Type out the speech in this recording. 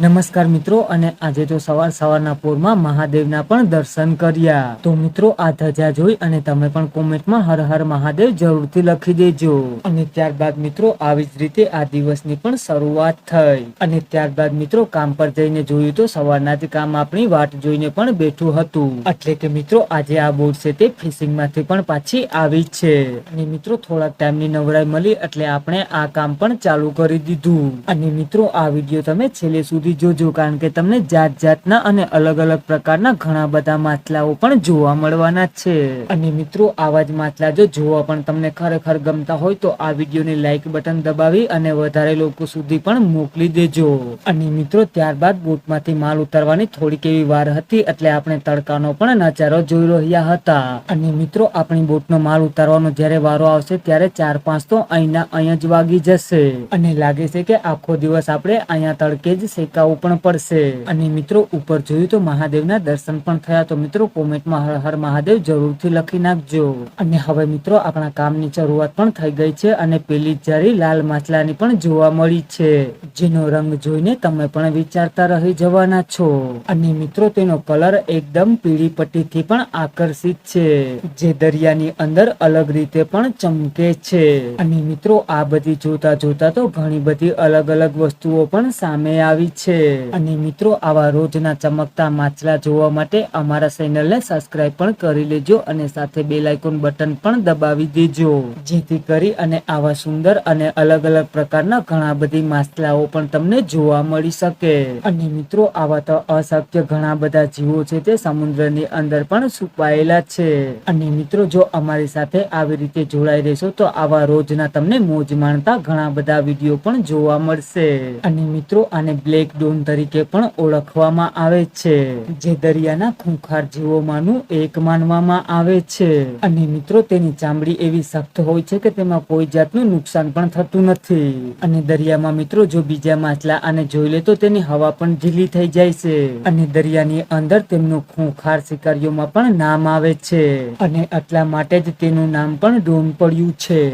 નમસ્કાર મિત્રો, અને આજે તો સવાર સવારના પોરમાં મહાદેવના પણ દર્શન કર્યા. તો મિત્રો, આ ધજા જોઈ અને તમે પણ કોમેન્ટમાં હર હર મહાદેવ જરૂરથી લખી દેજો. અને ત્યારબાદ મિત્રો, આવી જ રીતે આ દિવસની પણ શરૂઆત થઈ. અને ત્યારબાદ મિત્રો, કામ પર જઈને જોયું તો સવારના જ કામ આપણી વાટ જોઈને પણ બેઠું હતું. એટલે કે મિત્રો, આજે આ બોટ છે તે ફિશિંગમાંથી પણ પાછી આવી છે. અને મિત્રો, થોડાક ટાઈમની નવરાઈ મળી એટલે આપણે આ કામ પણ ચાલુ કરી દીધું. અને મિત્રો, આ વીડિયો તમે છેલ્લે સુધી જોજો, કારણ કે તમને જાત જાતના અને અલગ અલગ પ્રકારના ઘણા બધા માછલાઓ પણ જોવા મળવાના છે. અને મિત્રો, આવા જ માછલા જો જોવા પણ તમને ખરેખર ગમતા હોય, તો આ વિડીયોને લાઈક બટન દબાવી અને વધારે લોકો સુધી પણ મોકલી દેજો. અને મિત્રો, ત્યારબાદ બોટમાંથી માલ ઉતારવાની થોડીક એવી વાર હતી, એટલે આપણે તડકાનો પણ નજારો જોઈ રહ્યા હતા. અને મિત્રો, આપણી બોટનો માલ ઉતારવાનો જ્યારે વારો આવશે, ત્યારે ચાર પાંચ તો અહીંના અહીંયા જ વાગી જશે. અને લાગે છે કે આખો દિવસ આપણે અહીંયા તડકે જ શેકાવું પણ પડશે. અને મિત્રો, ઉપર જોયું તો મહાદેવના દર્શન પણ થયા. તો મિત્રો, કોમેન્ટમાં હર હર મહાદેવ જરૂરથી લખી નાખજો. અને હવે મિત્રો, આપણા કામની શરૂઆત પણ થઈ ગઈ છે અને પેલી જારી લાલ માછલાની પણ જોવા મળી છે. જેનો રંગ જોઈને તમે પણ વિચારતા રહી જવાના છો. અને મિત્રો, તેનો કલર એકદમ પીળી પટ્ટીથી પણ આકર્ષિત છે. જે દરિયાની અંદર અલગ રીતે પણ ચમકે છે. અને મિત્રો, આ બધી જોતા જોતા તો ઘણી બધી અલગ અલગ વસ્તુઓ પણ સામે આવી છે. અને મિત્રો, આવા રોજના ચમકતા માછલા જોવા માટે અમારા ચેનલને સબસ્ક્રાઇબ પણ કરી લેજો અને સાથે બે લાઇકોન બટન પણ દબાવી દેજો. જેથી કરી અને આવા સુંદર અને અલગ અલગ પ્રકારના ઘણા બધી માછલાઓ પણ તમને જોવા મળી શકે. અને મિત્રો, આવા તો અશક્ય ઘણા બધા જીવો છે તે સમુદ્રની અંદર પણ છુપાયેલા છે. અને મિત્રો, જો અમારી સાથે આવી રીતે જોડાઈ રહેશો, તો આવા રોજના તમને મોજ માણતા ઘણા બધા વીડિયો પણ જોવા મળશે. અને મિત્રો, આને બ્લેક ડોન તરીકે પણ ઓળખવામાં આવે છે. જે દરિયાના ખૂંખાર જીવોમાંનું એક માનવામાં આવે છે. અને મિત્રો, તેની ચામડી એવી સખ્ત હોય છે કે તેમાં કોઈ જાતનું નુકસાન પણ થતું નથી. અને દરિયામાં મિત્રો, જો બીજા માછલા આને જોઈ લે તો તેની હવા પણ ઢીલી થઈ જાય છે. અને દરિયાની અંદર તેમનું ખૂંખાર શિકારીઓમાં પણ નામ આવે છે. અને એટલા માટે જ તેનું નામ પણ ડોન પડ્યું છે.